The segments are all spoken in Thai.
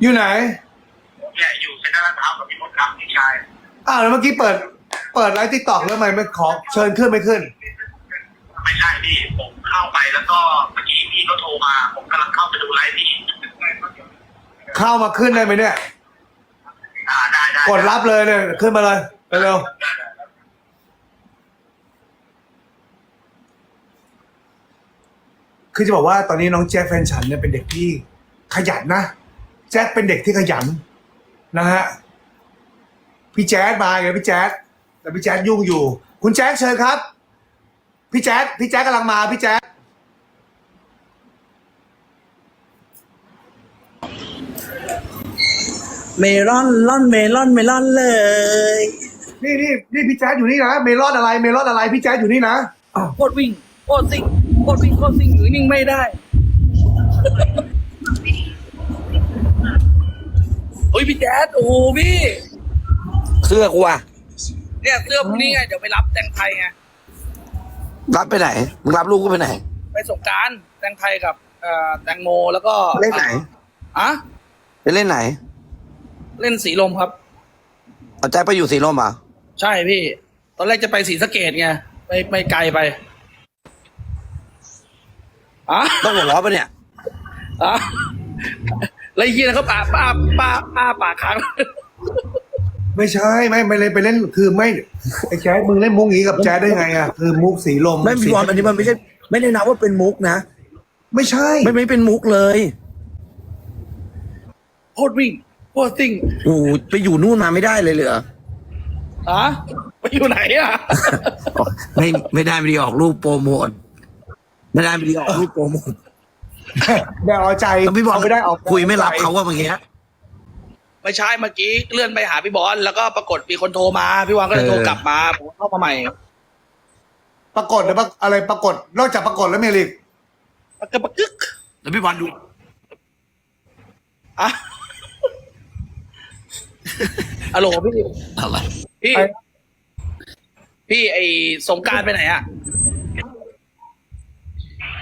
อยู่ไหนเนี่ยอยู่เซ็นทรัลลาดพร้าวกับพี่มดครับพี่ชายอ้าวแล้วเมื่อกี้เปิด เปิดไลฟ์ติ๊กต็อกแล้วทำไมไม่ขอเชิญขึ้นไม่ขึ้น ไม่ใช่พี่ผมเข้าไปแล้วก็เมื่อกี้พี่ก็โทรมา ผมกำลังเข้าไปดูไลฟ์พี่เข้ามาขึ้นได้ไหมเนี่ย อ่าได้ได้กดรับเลยเนี่ยขึ้นมาเลยเร็วๆคือจะบอกว่าตอนนี้น้องแจ็คแฟนฉันเนี่ยเป็นเด็กที่ขยันนะ แจ็คเป็นเด็กที่ขยันนะฮะพี่แจ๊ดมาไงพี่แจ๊ดแต่พี่แจ๊ดยุ่งอยู่ คุณแจ๊คเชิญครับ พี่แจ๊ดพี่แจ๊ดกำลังมาพี่แจ๊ดเมลอนล่อนเมลอนเมลอนเลย นี่นี่นี่พี่แจ๊ดอยู่นี่นะเมลอนอะไรเมลอนอะไรพี่แจ๊ดอยู่นี่นะโคตรวิ่งโคตรซิ่งโคตรวิ่งโคตรซิ่งอยู่นิ่งไม่ได้ โอ้ยพี่แจ๊ดโอ้โหพี่ เสื้อกูอะเนี่ยเสื้อพวกนี้ไงเดี๋ยวไปรับแตงไทยไงรับไปไหนมึงรับลูกกูไปไหน ไปสงกรารแตงไทยกับเอ่อแตงโมแล้วก็เล่นไหน อะไปเล่นไหน เล่นสีลมครับ เอาแจ็คไปอยู่สีลมเหรอะใช่พี่ ตอนแรกจะไปสีสะเกดไงไปไปไกลไปอะต้องหัวล้อปะเนี่ยอะ แล้วไอ้เหี้ยเขาป้าป้าป้าป้าปากค้าง ไม่ใช่ไม่ไม่เลยไปเล่นคือไม่ไอ้แจ๊ดมึงเล่นมุกงี้กับแจ๊ดได้ไงอะคือมุกสีลมไม่พี่บอลอันนี้มันไม่ใช่ ไม่ได้นับว่าเป็นมุกนะไม่ใช่ ไม่ไม่เป็นมุกเลย โคตรวิ่งโคตรซิ่งโอ้โหไปอยู่นู่นมาไม่ได้เลยเหรออะไปอยู่ไหนอะ ไม่ไม่ได้ไม่ได้ออกรูปโปรโมทไม่ได้ไม่ได้ออกรูปโปรโมท ได้เอาใจแล้วพี่บอลเาไม่ได้เอาคุยไม่รับเขาว่าเมื่อกี้ไม่ใช่เมื่อกี้เลื่อนไปหาพี่บอลแล้วก็ปรากฏมีคนโทรมา พี่วานก็เลยเออโทรกลับมาผมเข้ามาใหม่ปรากฏหรือปะอะไรปรากฏนอกจากปรากฏแล้วเมลิกปะกึกปะกึกแล้วพี่บอลดูอะอะโหลพี่อะไรพี่พี่ไอสงกรารไปไหนอะ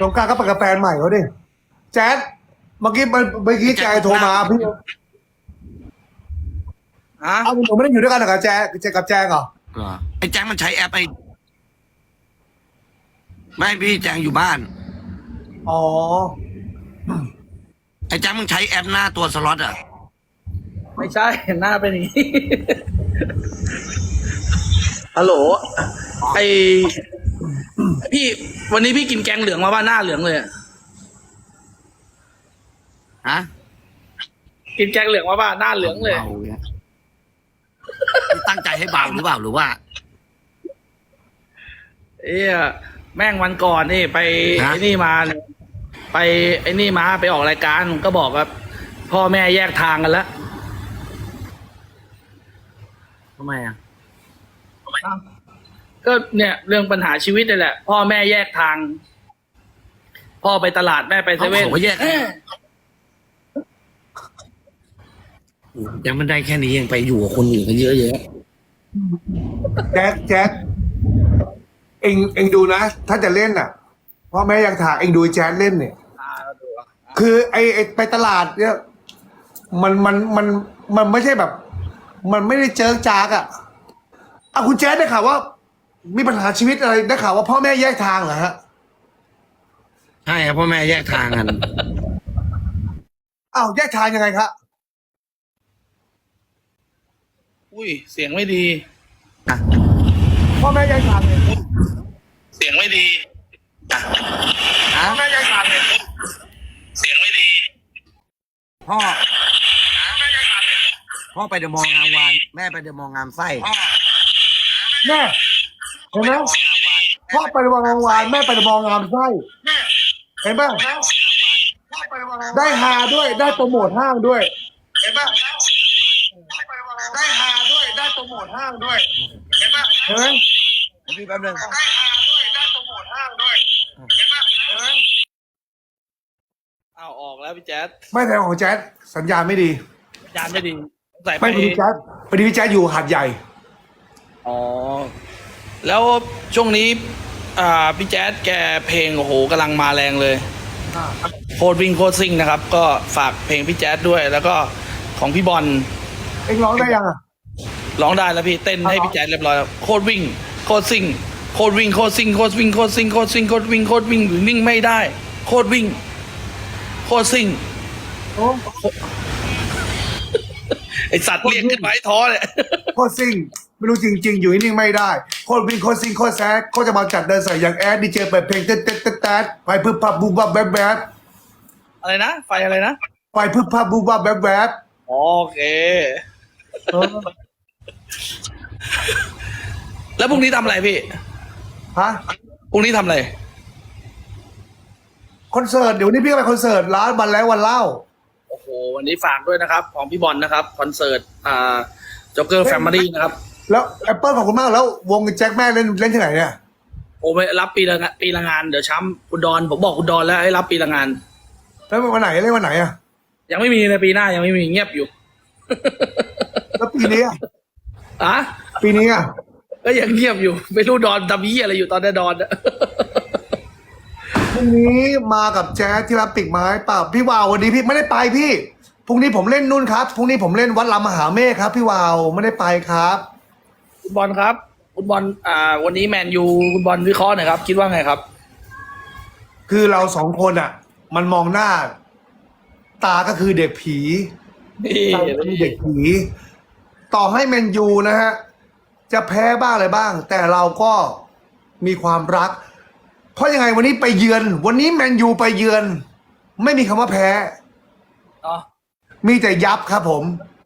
สงกรารก็ไปกับแฟนใหม่เขาดิ แจ๊ดเมื่อกี้เมื่อกี้แจ๊ดโทรมาพี่ฮะเอาหนูไม่ได้อยู่ด้วยกันเหรอกับแจ๊ดแจ๊ดกับแจ๊ดเหรอเหรอไอ้แจ็คมันใช้แอปไอ้ไม่พี่แจ็คอยู่บ้าน อ๋อไอ้แจ็คมึงใช้แอปหน้าตัวสล็อตอะไม่ใช่หน้าเป็นอย่างนี้ ฮัลโหล ไอพี่ วันนี้พี่กินแกงเหลืองมาว่าหน้าเหลืองเลยอะ ฮะกินแกงเหลืองมาว่าหน้าเหลืองเลย บานี่ตั้งใจให้เบาหรือเปล่าหรือว่า เอ้ยแม่งวันก่อนนี่ไปฮะ ไอ้นี่มาเนี่ยไปไอ้นี่มาไปออกรายการก็บอกว่าพ่อแม่แยกทางกันแล้วทำไมอะก็เนี่ย เรื่องปัญหาชีวิตนี่แหละ พ่อแม่แยกทาง พ่อไปตลาดแม่ไปเซเว่นเขาก็แยกเอ้ ยยังไม่ได้แค่นี้ยังไปอยู่กับคนอื่นกันเยอะแยะแจ๊ดแจ๊ดเองเองดูนะ ถ้าจะเล่นอะพ่อแม่ยังถามเองดูไอ้แจ๊ดเล่นเนี่ยอ่าเราดูอะคือไอ้ไอ้ไปตลาดเนี่ย มันมันมันมันไม่ใช่แบบ มันไม่ได้เจอจากอะอะคุณแจ๊ดได้ข่าวว่า มีปัญหาชีวิตอะไรได้ข่าวว่าพ่อแม่แยกทางเหรอฮะใช่ครับพ่อแม่แยกทางกันอ้าวแยกทางยังไงครับ อุ้ย เสียงไม่ดี พ่อแม่แยกทางเลยเสียงไม่ดีฮะพ่อแม่แยกทางเลยเสียงไม่ดี พ่อ พ่อไปเดอะมองงามวาน แม่ไปเดอะมองงามไส้แม่เห็นไหมพ่อไปวังกลางวานแม่ไปมองงามไส้เห็นป่ะได้ฮาด้วยได้โปรโมทห้างด้วย เห็นป่ะ ได้ฮาด้วย ได้โปรโมทห้างด้วย เห็นป่ะเห็นไหมพี่แป๊บนึงได้ฮาด้วย ได้โปรโมทห้างด้วย เห็นป่ะเห็นไหมอ้าวออกแล้วพี่แจ๊ดไม่แต่ของแจ๊ดสัญญาณไม่ดีสัญญาณไม่ดีใส่ไปไม่พอดีแจ๊ดพอดีพี่แจ๊ดอยู่หาดใหญ่ อ๋อ แล้วช่วงนี้อ่าพี่แจ๊ดแกเพลงโอ้โหกำลังมาแรงเลย โคตรวิ่งโคตรซิ่งนะครับ ก็ฝากเพลงพี่แจ๊ดด้วย แล้วก็ของพี่บอล เอ็งร้องได้ยังอะร้องได้แล้วพี่เต้นให้เอาเหรอพี่แจ๊ดเรียบร้อยแล้วโคตรวิ่งโคตรซิ่งโคตรวิ่งโคตรซิ่งโคตรวิ่งโคตรซิ่งโคตรซิ่งโคตรวิ่งโคตรวิ่งวิ่งไม่ได้ โคตรวิ่ง โคตรซิ่งโอ้ไอสัตว์เรียกขึ้นมาให้ท้อเลยโคตรซิ่งไม่รู้จริง ๆ อยู่นิ่งๆไม่ได้ โคตรวิ่งโคตรซิ่งโคตรแซดโคตรจะมาจัดเดินใส่อย่างแอดดีเจเปิดเพลงเต้นเต้นเต้นเต้นไปพึบพับบูบับแวบแวบอะไรนะไฟอะไรนะไปพึบพับบูบับแวบแวบโอเคเออ แล้วพรุ่งนี้ทำอะไรพี่ฮะพรุ่งนี้ทำอะไรคอนเสิร์ตเดี๋ยวนี้พี่ก็ไปคอนเสิร์ตร้านวันแล้ววันเล่าโอ้โหวันนี้ฝากด้วยนะครับ ของพี่บอลนะครับคอนเสิร์ตอ่าจ็อกเกอร์แฟมิลี่นะครับ แล้วแอปเปิลขอบคุณมากแล้ว วงแจ็คแม่เล่นเล่นที่ไหนเนี่ยโอ้ไปรับปีละงานปีละงานเดี๋ยวช้ำคุณดอนผมบอกคุณดอนแล้วให้รับปีละงาน แล้ววันไหนเล่นวันไหนอะยังไม่มีในปีหน้ายังไม่มีเงียบอยู่แล้ว ปีนี้อะอะปีนี้อะก็ยังเงียบอยู่ ไม่รู้ดอนทำยี่อะไรอยู่ตอนนี้ดอนอะพรุ่งนี้มากับแจ๊สที่รับปีกไม้เปล่าพี่วาววันนี้พี่ไม่ได้ไปพี่พรุ่งนี้ผมเล่นนู่นครับพรุ่งนี้ผมเล่นวัดลำมหาเมฆครับ พี่วาวไม่ได้ไปครับคุณบอลครับ คุณบอลอ่า วันนี้แมนยูคุณบอลวิเคราะห์หน่อยครับ คิดว่าไงครับ คือเราสองคนอะ มันมองหน้า ตาก็คือเด็กผีนี่ตาก็คือเด็กผี ต่อให้แมนยูนะฮะ จะแพ้บ้างอะไรบ้าง แต่เราก็มีความรัก เพราะยังไงวันนี้ไปเยือน วันนี้แมนยูไปเยือน ไม่มีคำว่าแพ้เนาะมีแต่ยับครับผม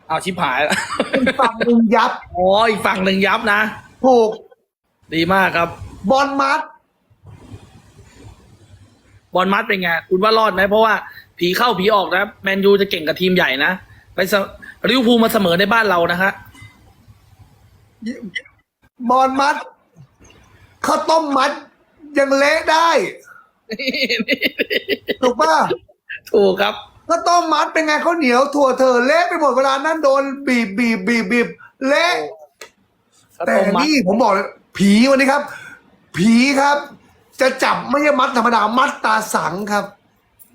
เอาชิบหายแล้วอีกฝั่งหนึ่งยับอ๋ออีกฝั่งหนึ่งยับนะ ถูกดีมากครับ บอลมัด บอลมัดเป็นไง คุณว่ารอดไหมเพราะว่าผีเข้าผีออกนะแมนยูจะเก่งกับทีมใหญ่นะ ไปเส ริวภูลมาเสมอในบ้านเรานะฮะบอลมัดข้าวต้มมัด ยังเละได้ ถูกป่ะถูกครับข้าวต้มมัดเป็นไงข้าวเหนียวถั่วเธอเละไปหมดเวลานั้นโดนบีบบีบบีบบีบเละแต่นี่ผมบอกเลยผีวันนี้ครับ ผีครับ จะจับไม่ใช่มัดธรรมดามัดตาสังครับ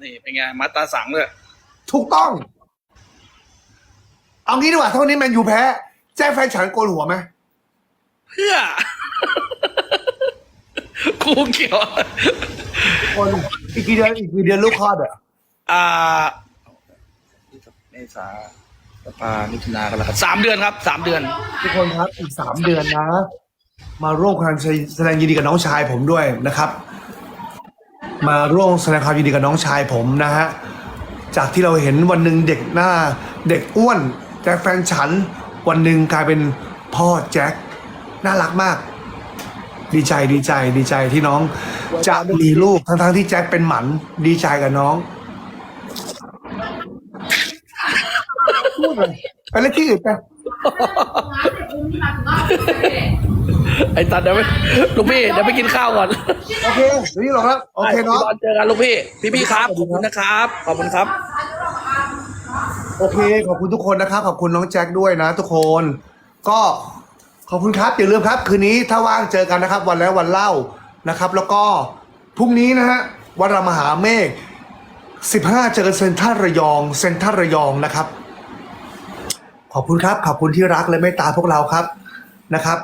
นี่เป็นไงมัดตาสังเลยถูกต้อง เอางี้ดีกว่าเท่านี้แมนยูแพ้ แจ้งแฟนฉันโกนหัวไหมเพื่อกูเกี่ยว โกนอีกกี่เดือนอีกกี่เดือนลูกคลอดอะอ่าเมษาสภามิถุนากันแล้วครับสามเดือนครับสามเดือน ทุกคนครับอีกสามเดือนนะ มาร่วมกันแสดงยินดีกับน้องชายผมด้วยนะครับ มาร่วมแสดงความยินดีกับน้องชายผมนะฮะจากที่เราเห็นวันหนึ่งเด็กหน้า เด็กอ้วน แจ็คแฟนฉันวันหนึ่งกลายเป็นพ่อแจ็คน่ารักมาก ดีใจดีใจดีใจที่น้อง จะมีลูกทั้งๆที่แจ็คเป็นหมันดีใจกับน้องพูดเลยไปเล่นที่อื่นไปไอ้ตัดเดี๋ยวไปลูกพี่เดี๋ยวไปกินข้าวก่อนโอเคเดี๋ยวนี้หรอกครับโอเคเนาะพี่บอลเจอกันลูกพี่ พี่พี่ๆครับขอบคุณนะครับ ขอบคุณครับ โอเค ขอบคุณทุกคนนะครับ ขอบคุณน้องแจ็คด้วยนะ ทุกคน ก็ขอบคุณครับอย่าลืมครับ คืนนี้ถ้าว่างเจอกันนะครับ วันแล้ววันเล่านะครับ แล้วก็พรุ่งนี้นะฮะวันรามหาเมฆ15 เจอกันเซนทรัลระยองเซนทรัลระยองนะครับ ขอบคุณครับ ขอบคุณที่รักและเมตตาพวกเราครับนะครับ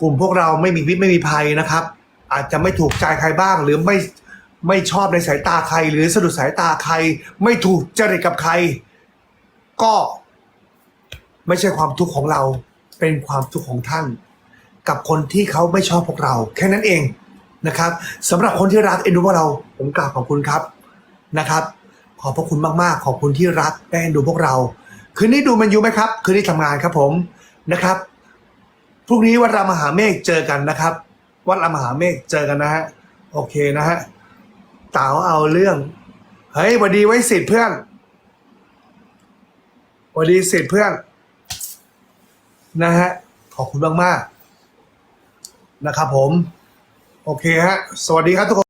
กลุ่มพวกเราไม่มีพิษไม่มีภัยนะครับ อาจจะไม่ถูกใจใครบ้างหรือไม่ ไม่ชอบในสายตาใคร หรือสะดุดสายตาใคร ไม่ถูกจริตกับใคร ก็ไม่ใช่ความทุกข์ของเรา เป็นความทุกข์ของท่าน กับคนที่เขาไม่ชอบพวกเรา แค่นั้นเองนะครับสำหรับคนที่รักเอ็นดูพวกเราผมกราบขอบคุณครับนะครับ ขอบพระคุณมากๆ ขอบคุณที่รักและเอ็นดูพวกเรา คืนนี้ดูมันยูไหมครับ คืนนี้ทำงานครับผมนะครับพรุ่งนี้วัดรามหาเมฆเจอกันนะครับ วัดรามมหาเมฆเจอกันนะฮะโอเคนะฮะ เต๋าเอาเรื่อง เฮ้ยวันดีไว้สิทธิ์เพื่อนวันดีสิทธิ์เพื่อน นะฮะ ขอบคุณมาก ๆ นะครับผม โอเคฮะ สวัสดีครับทุกคน